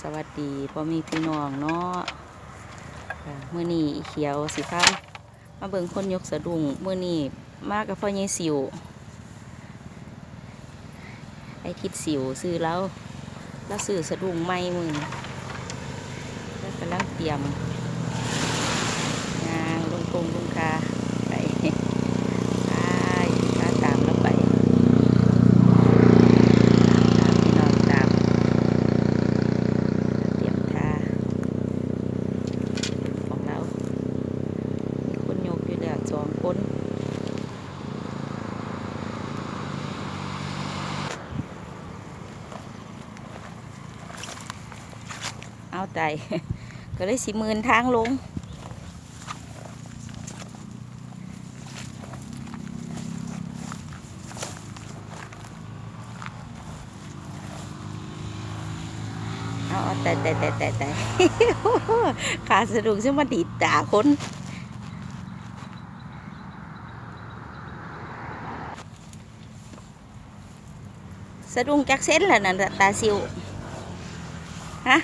สวัสดีพ่อมีพี่น้องเนาะค่ะมื่อนี้เขียวสิครับมาเบิ่งคนยกสะดุ้งมื่อนี้มากกับพ่อใหญ่สิว ไอทิดสิวซื้อแล้วแล้วซื้อสะดุ้งไม่มือนแล้วกำลังเตรียมงางลงตรงลงคาไป ไปคาตามแล้วไปตามพี่น้องตาม เตรียมทาของเรา มีคนยกอยู่เดือสองคนเอาใจก็เลยสิหมื่นทางลงเอาแต่แต่แต่แต่แต่ขาสะดุ้งซึ่งมาดีดตาคน สะดุ้งจักเส้นแหละนั่นน่ะตาซิวฮะ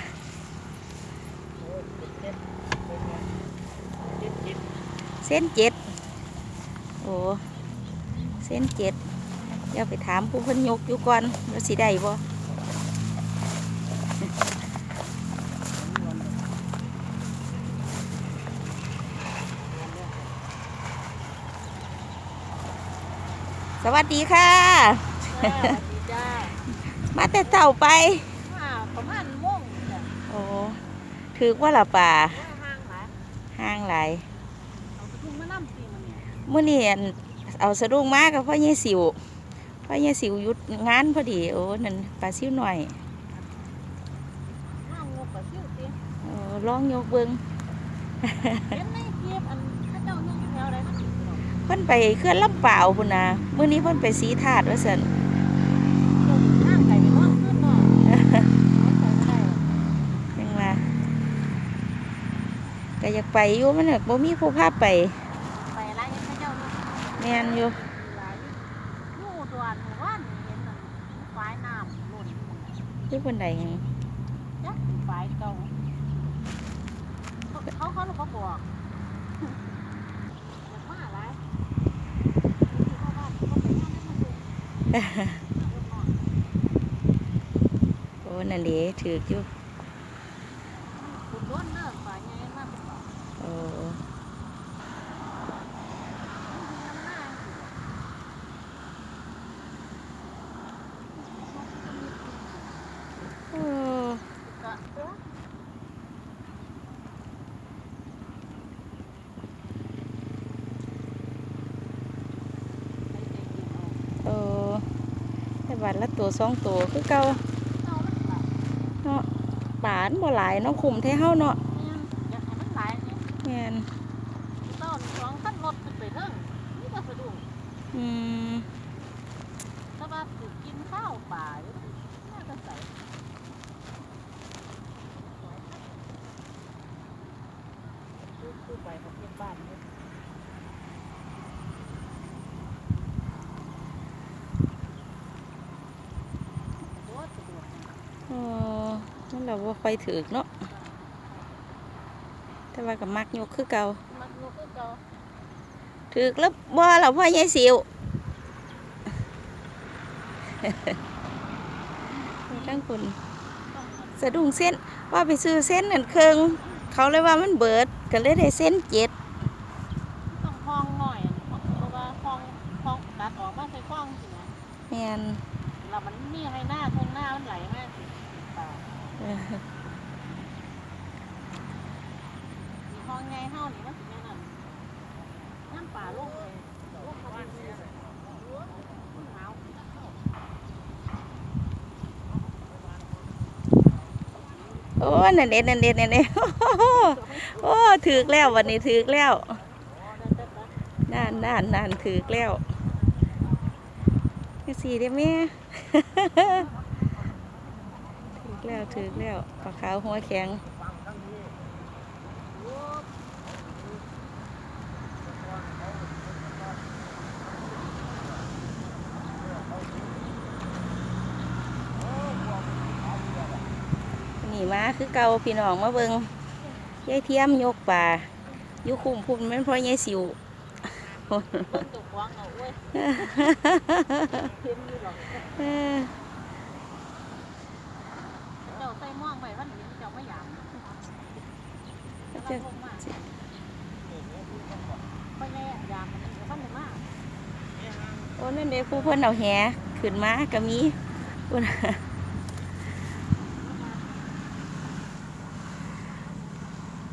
เส้นเจ็ดโอ้เส้นเจ็ดเดี๋ยวไปถามผู้พิ่นยกอยู่ก่อนว่าสิได้บ่สวัสดีค่ะ มาแต่เต่าไปมาประมาณโม่วงจ้ะโอ้ถือว่าละป่าห้างหลายห้างหลายเอากระทุ่งมานั่ปีมันเนี่ยมื่อนี้อั่นเอาสะดุ้งมากกับพ่อเยสิวพ่อเยสิวหยุดงานพอดีโอ้นั่นปลาซิวหน่อยห้างงกกับซิ่วตีโอ้ลองยกเบิงเห็นในเกียบอันข้าเจ้านึ่งแถวอะไรมันติดเนาะเพิ่นไปเคลื่อนลำเปล่าวพุ่นนะมื่อนี้เพิ่นไปสีถาดว่าสัน เจ้าห้างไก่ไปนอนขึ้นเนาะเอาใส่ไม่ได้หรอก ยังว่า ก็อยากไปอยู่มันน่ะบ่มีผู้พาไปไปอะไรเห็นข้าเจ้านึ่งแม่นอยู่หลายอยู่ตัวหมู่บ้านนี่เห็นนั่นฝายน้ำหล่นที่เพิ่นใดหยังจักเป็นฝายเก่าเขาเขาลูกก็บอกอยากมาหลายที่เข้าบ้านเขาไปงานนั้นมาดูโอ้นั่นเด้ถือกอยู่ คุณล้วนเลิกฝ่ายไงมากเป็นต่อ โอ้โอ้ โอ้แต่ วันละตัวสองตัวคือเก่าเนาะปานบ่หลายเนาะคุมเท่เฮาเนาะแม่นอืมโอ้ นั่นเราบ่ค่อยถือกเนาะแต่ว่าก็มักยกคือเก่าถือกแล้วบ่เราพ่อยายสิวทั้งคนสะดุ้งเส้นว่าไปซื้อเส้นนั่นเครื่องเขาเลยว่ามันเบิดก็เลยได้เส้นเจ็ดต้องห้องหน่อยเพราะว่าห้องห้องตัดออกมาใส่ห้องสินะแม่นแล้วมันมีให้หน้าทงหน้ามันไหลมากป่า เออห้องไงเฮานี่มันสิแม่นั่นน้ำป่าลงเลยลงมาเป็นมันหนาวโอ้นั่นเด็ดนั่นเด็ดนั่นเด็ดโอ้ถือแล้ววันนี้ถือแล้วนั่นนั่นนั่นถือแล้วนี่สีได้ไหม แล้วถือกแล้วปลาขาวหัวแข็งนี่นี่มาคือเก่าพี่น้องมาเบิงยายเทียมยกป่าอยู่คุ้มพุ่นแม่นเพราะยายสิวเพิ่นตกวางเอาเว้ย โอ้นั่นเด้ผู้เพิ่นเอาแหขึ้นมาก็มีพุ่น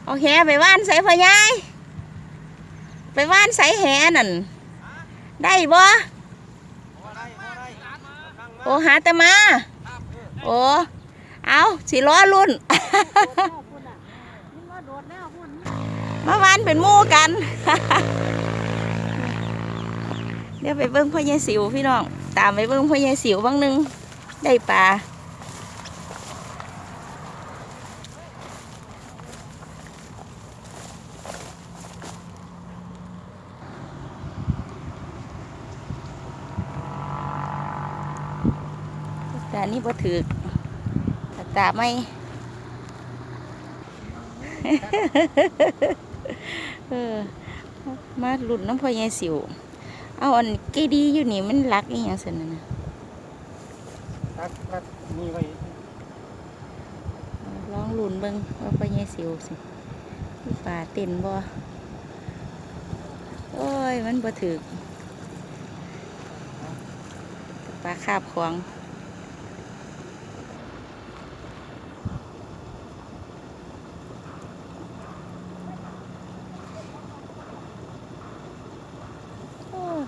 เอาแหไปว่านใส่พ่อยายไปว่านใส่แหนั่นได้บ่โอ้หาแต่มา โอ้เอาสิล้อรุ่นโดดแล้วพุ่นว่าโดดแล้วพุ่น มาวานเป็นมู่กัน เดี๋ยวไปเบิ้งพ่อใหญ่สิวพี่น้อง ตามไปเบิ้งพ่อใหญ่สิวบ้างหนึง ได้ปลาแต่นนี้บ่ถือต่ตาไม่ เออ มาหลุดน้ำพ่อใหญ่สิว เอาอันเกดีอยู่นี่มันรักอีหยังสันน่ะนะตัดตัดนี่ไว้เอาลองหลุนเบิ่งว่าพ่อใหญ่สิวสิมีป่าเต็นบ่โอ้ย มันบ่ถึกปลาคาบของ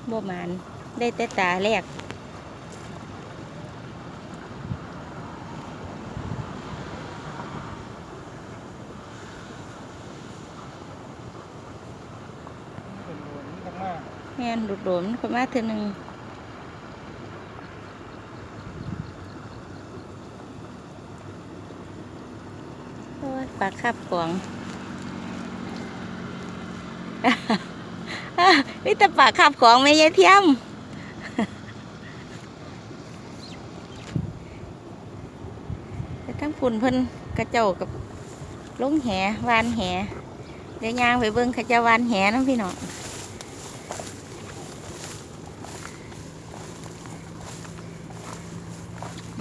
โมานได้แต่ตาแรกเป็นโดนนี่กันมากแม่นดุดโดมคนมาเทือหนึ่งปลาคาบขวาง วิแต่ปลาคาบของไม่ยายเทียม แต่ทั้งฝุ่นเพิ่นกระเจ้ากับลงแหวานแหเดี๋ยวยางไปเบิ่งขจะวานแหน้ำพี่น้อง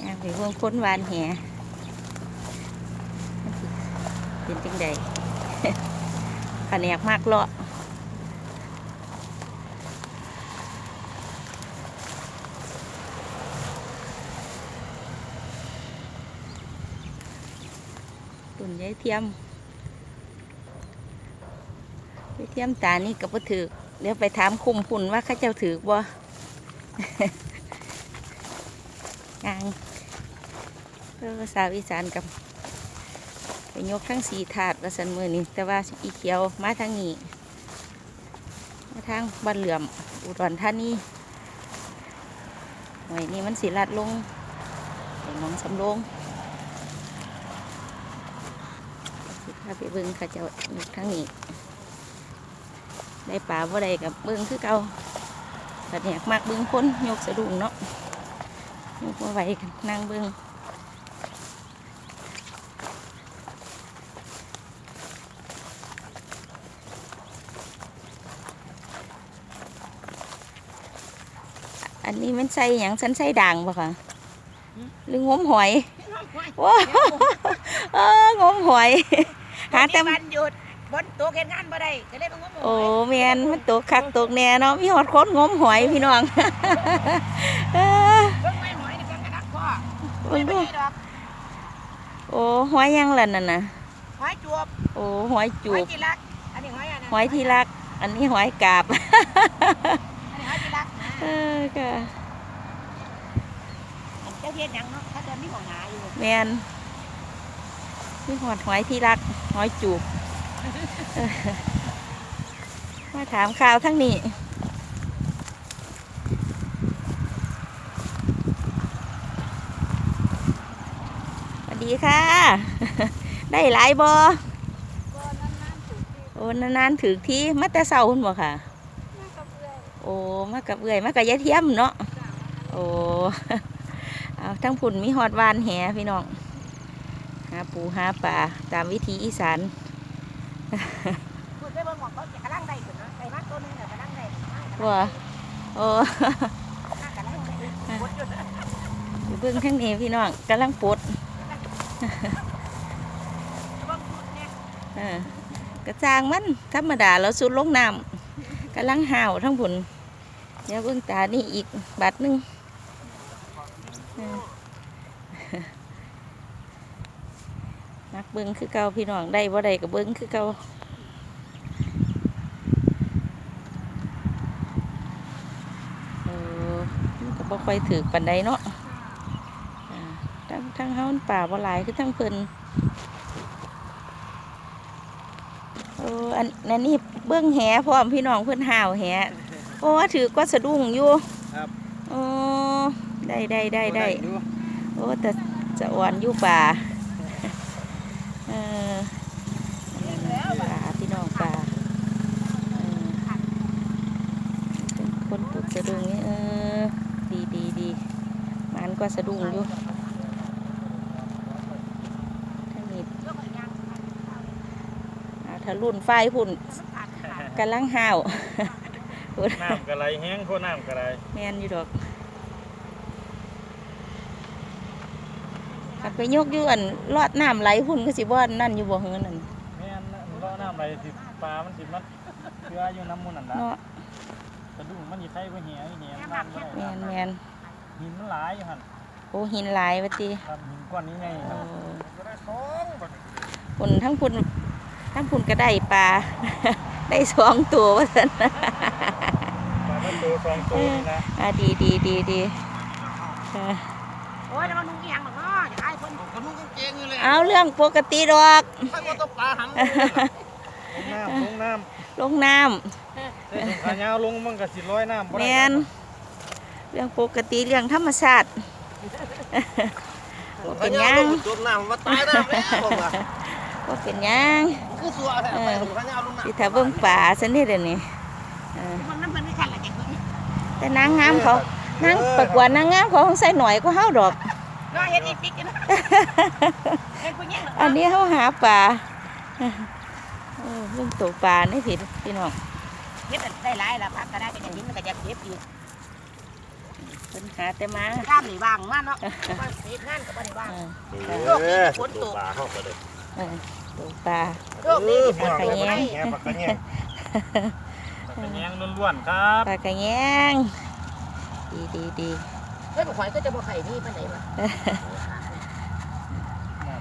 ยางไปเบิ่งคนวานแหมันสิเป็นจังใดขะแนกมากเลาะตุ่นยาย เทียมยายเทียมตานี่ก็บ่ถือเดี๋ยวไปถามคุมพุ่นว่าข้าเจ้าถือบ่งางเพื่อภาษาอีสานกับไปยกทั้งสีถาดว่าสันมือนี่แต่ว่าอีเขียวมาทางนี้มาทางบ้านเหลื่อมอุดรธานีหน่วยนี้มันสีลัดลงไปหน้องสำโรงสิพาไปเบิ้งเขาเจะยกทั้งนี้ ได้ป่าบ่ได้กับเบิ้งคือเก่าแต่เนี่ยมากเบิ้งคนยกสะดุ้งเนาะยกมาไว้กันนั่งเบิ้งอันนี้มันใส่หยังฉันใส่ด่างปะคะหรืองมหอยว้าวเอองมหอย หาแต่มีวันหยุดบนตัวเก็นงานบ่ได้ก็เลยมางมโอ้แมนมันตกคักตกแน่เนาะมีหอดโคตรงมหอยพี่น้องเออเบิ่งไม้หอยนี่กันกระดักพ่อเบิ่งดูไม่ได้ดอกโอ้หอยหยังล่ะนั่นน่ะหอยจวบโอ้หอยหจูอยบจีรัก อันนี้หอยอันนั้นหอยที่รัก อันนี้หอยกาบอันนี้หอยจีรักนะเออค่ะอันเจ้าเทียนหยังเนาะถ้าเดินมีของหาอยู่แมน นี่หอดหอยที่รักหอยจูบเออมาถามข่าวทั้งนี้สวัสดีค่ะ ได้หลายบอก็นั่นนั่นถูกที่โอ้นานๆถือที่มาแต่เสาคุณบ่ค่ะแม่กับเพื่อนโอ้มากับเอื่อยมากับยายเทียมเนาะโอ้เอาทั้งผุ่นมีหอดวานแหพี่น้อง หาปูหาปลาตามวิถีอีสานพูดได้บ่หมดเขาจะกระลังได้ขึ้นนะไอ้มาตัวนึงน่ะกระลังได้มากว่าโอ้กระลังได้บดอยู่อยู่เบื้องข้างนี้พี่น้องกำลังปลดบ่พูดเนี่ยเออกระจางมันธรรมดาเราสุดลงน้ำกำลังห่าวทั้งผุนเดี๋ยวเบื้องตานี่อีกบาทหนึงเออ นักเบิ้งคือเก่าพี่น้องได้บ่ได้กับเบิ้งคือเก่าเออมันก็บ่ค่อยถือปันใดเนาะอ่าทั้งทั้งเฮามันป่าบ่หลายคือทั้งเพิ่นเอออันนั่นนี่เบิ้งแหพร้อมพี่น้องเพิ่นห่าวแหโอ้ถือก็สะดุ้งอยู่ครับโอ้ได้ได้ได้ได้อยู่โอ้แต่จะอ่อนอยู่ป่า เออป่าพี่น้องป่าเออเป็นคนตุกสะดุ้งนี่เออ ดีดีดีมันก็สะดุ้งอยู่ถ้ามีอ่าถ้ารุ่นไฟพุ่นกำลังห้าวน้ำกระไรแห้งโคน้ำกระไรแมนอยู่ดอก ขับไปยกอยู่อันลอดน้ำไหลพุ่นก็สิบ่อนนั่นอยู่บ่เฮือนั่นแม่นนะเลาะน้ำไรสิปลามันสิมันเชื่ออยู่น้ำมูลนั่นละเนาะกระดุมมันสิไทยไปเหี่ยเหี่ยน้ำบ่แมได้นแมนหินมันหลายอยู่หั่นโอ้หินหลายวะติครับหินก้อนนี้ไงเอครับอพุ่นทั้งพุ่นทั้งพุ่นก็ได้ปลาได้สองตัวว่าซั่นปลามันตัวสองตัวนี่นะอ่าดีดีดีดีเออโอ้ยแล้วมันนุ่งเอียง เกงอยู่เลยเอาเรื่องปกติดอกให้ว่าต้องปลาหันลงน้ำลงน้ลงน้ำำเส้นขายาวลงมันก็สิร้อยน้ำบ่แมได้นเรื่องปกติเรื่องธรรมชาติ บ่เป็นหยังจมน้ำมาตายน้ำแล้วผมว่าก็เป็นหยังคือสัวแท้ไปลงขายาวลงน้สิถ้าเบิ่งป่าซะนี่เดี๋ยวนี้เออมันน้ำมันไม่ขันละแกคนแต่นางงามเขานางประกวดนางงามเขาคงใส่หน่อยก็เฮาดอกเนาะเฮ็ดอีปิกกันนะเฮ็ดผู้หญิง อันนี้เฮาหาป่าเออเบิ่งตัวป่านี่ผิดพี่น้องเฮ็ดได้หลายละพักก็ได้เป็นอย่างนี้มันก็จะเก็บอีกเพิ่นหาแต่มาข้ามนี่ว่างมาเนาะว่าเฮ็ดงานก็บ่ได้ว่างเออำโลกนี้ฝนตกปลาเข้าไปเลยเออตัวป่าโลกนี้ฝนตกแง่แง่ปากกระแง่ปากกระแง่ล้วนๆครับป่ากระแยงดีดีดีเฮ้ยบ่ข่อยก็จะบ่ไข่นี่ปานใดวะ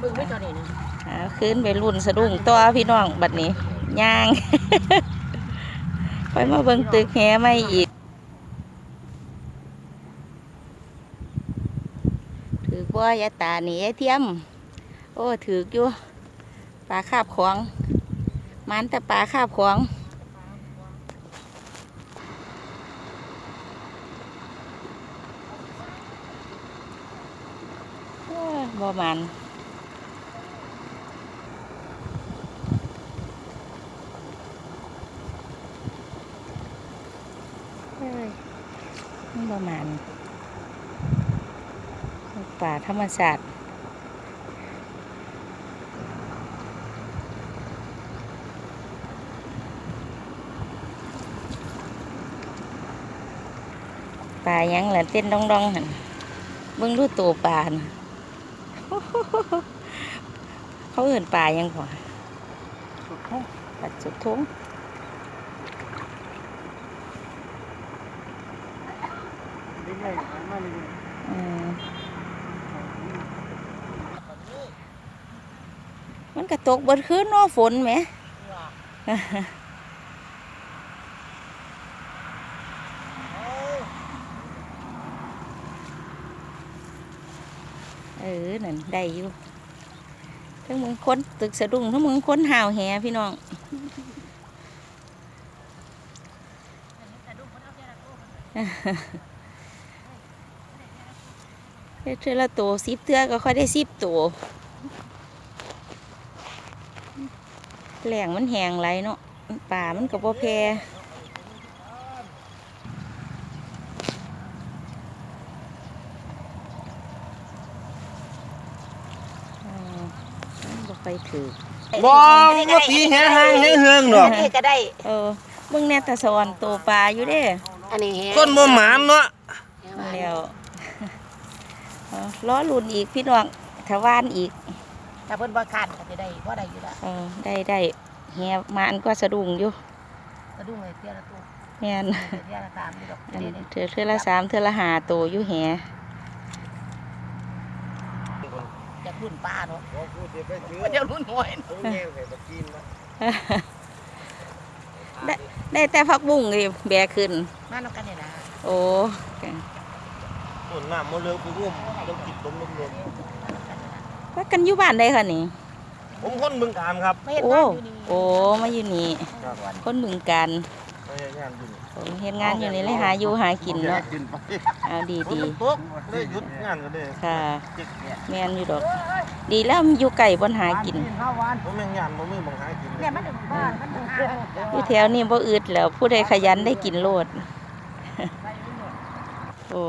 มึงไม่ตอนนี้นึงเอาขึ้นไปรุ่นสะดุ้งตัวพี่น้องบัดนี้ย่าง ไปมาเบิ่งตึกแหไม่อีก ถือว่ายาตาหนียายเทียม โอ้ถืออยู่ปลาคาบของ มันแต่ปลาคาบของเอ้อบ่มัน เอ้ยมัน ประมาณป่าธรรมชาติป่าหยังแหละเต้นดองดองๆหันเบิ่งดูตัวป่าน่ะเขาเอื่นป่าหยังกว่าป่าจุดทง เด็กใหญ่มานี่ อืมมันกระ ตกเบดคืนเนอฝนไหมเออนั่นได้อยู่ทั้งมึงค้นตึกสะดุ้งทั้งมึงค้นห่าวแหพี่น้องเฮ็ดเทื่อละโตสิบเทื่อก็ค่อยได้สิบโต แหล่งมันแหงไหลเนาะป่ามันก็บ่แพร่อ่าไปถือบ่มาตีแห่หางแห่เฮืองดอกนี่ก็ได้ เออเบิ่งแน่ตะสอนโตปลาอยู่เด้อันนี้แฮะคนบ่หมานเนาะมาแล้วเอาล้อลุ่นอีกพี่น้องถ้าวานอีก ถ้าเพิ่นบ่คันก็จะได้บ่ได้อยู่ละเออได้ได้แหมานก็สะดุ้งอยู่กระดุ้งเลยเตี้ยละตัวแม่นเตี้ยละตามอยู่ดอกอันเดี๋ยวนี้เทือเทือละสามเทือละหาโตอยู่แหอยากรุ่นป้าเนาะบ่พูดเดี๋ยวไปถือเดี๋ยวรุ่นหวยเอาแย่งให้บ่กินนะได้ได้แต่พักบุ้งเลยแบกขึ้นมานํกันนี่นะโอ้ต้นน้ำมาเร็วไปร่วมต้องกินต้มลมลม พักกันอยู่บ้านได้ค่ะนี่ ผมคนบึงการครับไม่เห็นโอ้งานอยู่นี่โอ้ มาอยู่นี่ ครับคนบึงการไม่ใช่งานอยู่นี่โอ้เฮ็ดงานอยู่นี่เลยหาอยู่หากินเนาะ กินไปเอาดีฝนดีมันตกเลยหยุดงานกันเลยค่ะ จิกเนี่ยแม่นอยู่ดอก ดีแล้วมันอยู่ไก่บนหากินผมยังงานบ่มีบังหากินเนี่ยมันถึงบ้านมันถึงห้างอยู่แถวนี้บ่อึดแล้ว ผู้ใดขยันได้กินโลด โอ้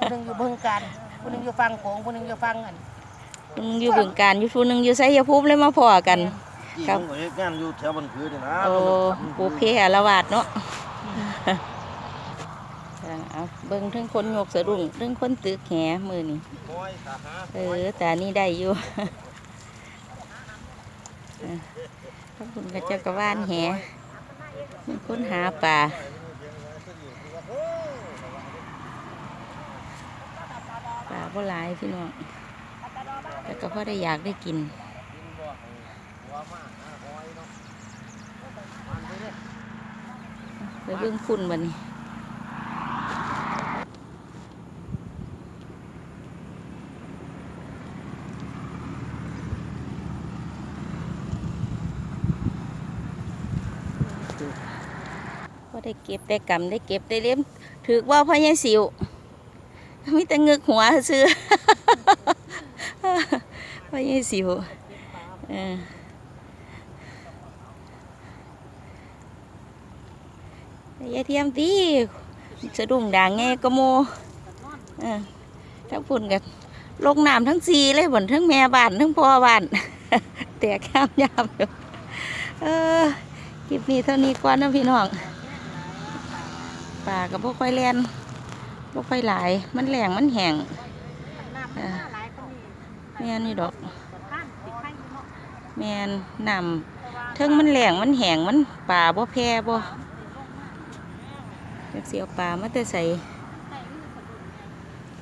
ผู้หนึงอยู่เบิ่งกันผู้หนึงอยู่ฟังโขงผู้หนึงอยู่ฟังอันผู้ห นึงอยู่บึงการอยู่ผู้หนึงอยู่ไสยภูมิเลยมาพอกันอีกครับ ผมก็เฮ็ดงานอยู่แถวบันคือนี่นะโอ้ปูเพอละวาดเนาะจ้ะเอาเบิ่งเทั้งคนยกสะดุ้งเทั้งคนตึกแหมือนี่โอ้ยตาหาเออแต่นี่ได้อยู่เออขอบคุณกระเจ้ากระว่านแหมีคนหาป่าป่าบ่หลายพี่น้อง แต่ก็พอได้อยากได้กินไปเบิ่งคุณบันนี้ว่าได้เก็บได้กำได้เก็บได้เลี้ยมถือว่าพ่อใหญ่สิวมีแต่เงึกหัวซื้อ พ่อใหญ่สิวเออยายเทียมตีสะดุ้งด่างไงกโมเออทั้งพุ่นกับลงน้ำทั้งซีเลยบนทั้งแม่บ้านทั้งพ่อบ้านแตกข้ามยามเออคลิปนี้เท่านี้ก่อนนะพี่น้องป่ากับพวกค่อยแลนพวกค่อยหลาย มันแหลงมันแห้งแม่นี่ดอก ข้ามสิไข่เนาะ แมนนำเทิงมันแหลงมันแหงมันป่าบ่แพร่บ่อยากเสียวป่ามาแต่ใส่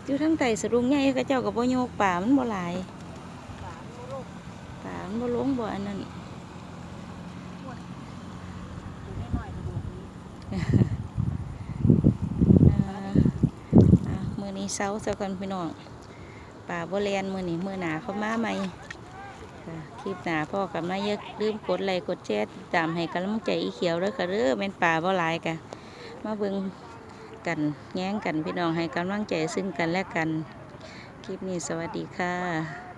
อยู่ทั้งไต่สะดุงใหญ่ก็เจ้ากับบ่โยกป่ามันบ่หลายป่ามันบ่ลงบ่อันนั้นอยู่น้อยๆก็ดูดีอ่าอะมื้อนี้เช้าเจ้ากันพี่น้องป่าบ่แลนมือนี้มือหนาเข้ามาใหม คลิปหนาพ่อกับนายอย่าลืมกดไลค์กดแชร์ติดตามให้กำลังใจอีเขียวด้อค่ะเด้อเป็นป่าบ่หลายกะมาเบิ่งกันแย้งกันพี่น้องให้กำลังใจซึ่งกันและกัน คลิปนี้สวัสดีค่ะ